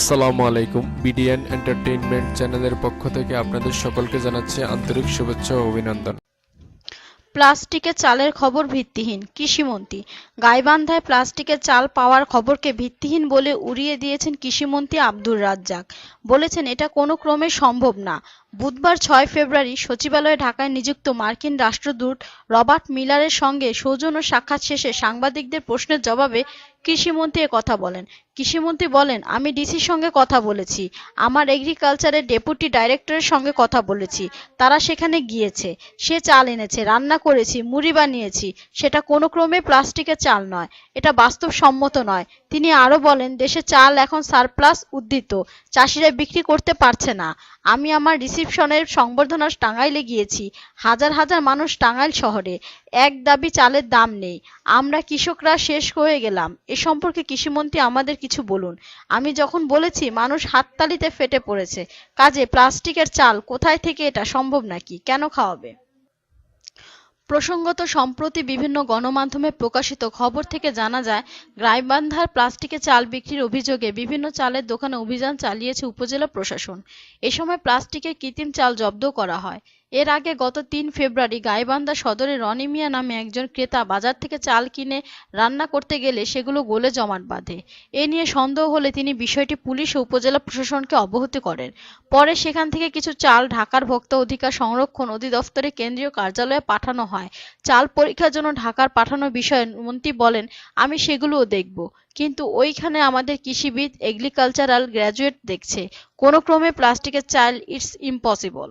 আসসালামু আলাইকুম। BDN entertainment চ্যানেলের পক্ষ থেকে আপনাদের সকলকে জানাচ্ছি আন্তরিক শুভেচ্ছা ও অভিনন্দন। প্লাস্টিকের চালের খবর ভিত্তিহীন, কৃষিমন্ত্রী। গাইবান্ধায় প্লাস্টিকের চাল পাওয়ার খবরকে ভিত্তিহীন বলে উড়িয়ে দিয়েছেন কৃষিমন্ত্রী আব্দুর রাজ্জাক। বলেছেন, এটা কোনো ক্রমে সম্ভব না। বুধবার ছয় ফেব্রুয়ারি সচিবালয়ে ঢাকায় নিযুক্ত মার্কিন রাষ্ট্রদূত রবার্ট মিলারের সঙ্গে সৌজন্য সাক্ষাৎ শেষে সাংবাদিকদের প্রশ্নের জবাবে কৃষিমন্ত্রী কথা বলেন। কৃষিমন্ত্রী বলেন, আমি ডিসির সঙ্গে কথা বলেছি। আমার এগ্রিকালচারের ডেপুটি ডাইরেক্টরের সঙ্গে কথা বলেছি। তারা সেখানে গিয়েছে। সে চাল এনেছে, রান্না করেছি, মুড়ি বানিয়েছি। সেটা কোনো ক্রমে প্লাস্টিকের চাল নয়। এটা বাস্তবসম্মত নয়। তিনি আরও বলেন, দেশে চাল এখন সারপ্লাস উদ্দিত। চাষিরা বিক্রি করতে পারছে না। আমি আমার রিসিপশনের সংবর্ধনা টাঙ্গাইলে গিয়েছি। হাজার হাজার মানুষ টাঙ্গাইল শহরে। এক দাবি চালের দাম নেই। আমরা কৃষকরা শেষ হয়ে গেলাম। এ সম্পর্কে কৃষিমন্ত্রী আমাদের কিছু বলুন। আমি যখন বলেছি, মানুষ হাততালিতে ফেটে পড়েছে। কাজে প্লাস্টিকের চাল কোথায় থেকে এটা সম্ভব নাকি? কেন খাওয়াবে? প্রসঙ্গত, সম্প্রতি বিভিন্ন গণমাধ্যমে প্রকাশিত খবর থেকে জানা যায় গাইবান্ধার প্লাস্টিকে চাল বিক্রির অভিযোগে বিভিন্ন চালের দোকানে অভিযান চালিয়েছে উপজেলা প্রশাসন। এ সময় প্লাস্টিকের কৃত্রিম চাল জব্দ করা হয়। এর আগে গত তিন ফেব্রুয়ারি গাইবান্ধা সদরে রনি মিয়া নামে একজন ক্রেতা বাজার থেকে চাল কিনে রান্না করতে গেলে সেগুলো গোলে জমাট বাঁধে। এ নিয়ে সন্দেহ হলে তিনি বিষয়টি পুলিশ ও উপজেলা প্রশাসনকে অবহিত করেন। পরে সেখান থেকে কিছু চাল ঢাকার ভোক্তা অধিকার সংরক্ষণ অধিদপ্তরের কেন্দ্রীয় কার্যালয়ে পাঠানো হয়। চাল পরীক্ষার জন্য ঢাকার পাঠানোর বিষয়ে মন্ত্রী বলেন, আমি সেগুলোও দেখব। কিন্তু ওইখানে আমাদের কৃষিবিদ এগ্রিকালচারাল গ্র্যাজুয়েট দেখছে। কোনো ক্রমে প্লাস্টিকের চাল ইটস ইম্পসিবল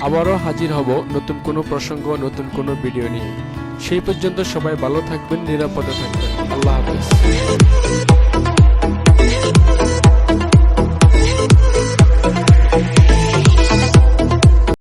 আবারও হাজির হব নতুন কোনো প্রসঙ্গ, নতুন কোনো ভিডিও নিয়ে। সেই পর্যন্ত সবাই ভালো থাকবেন, নিরাপদে থাকবেন। আল্লাহ হাফেজ।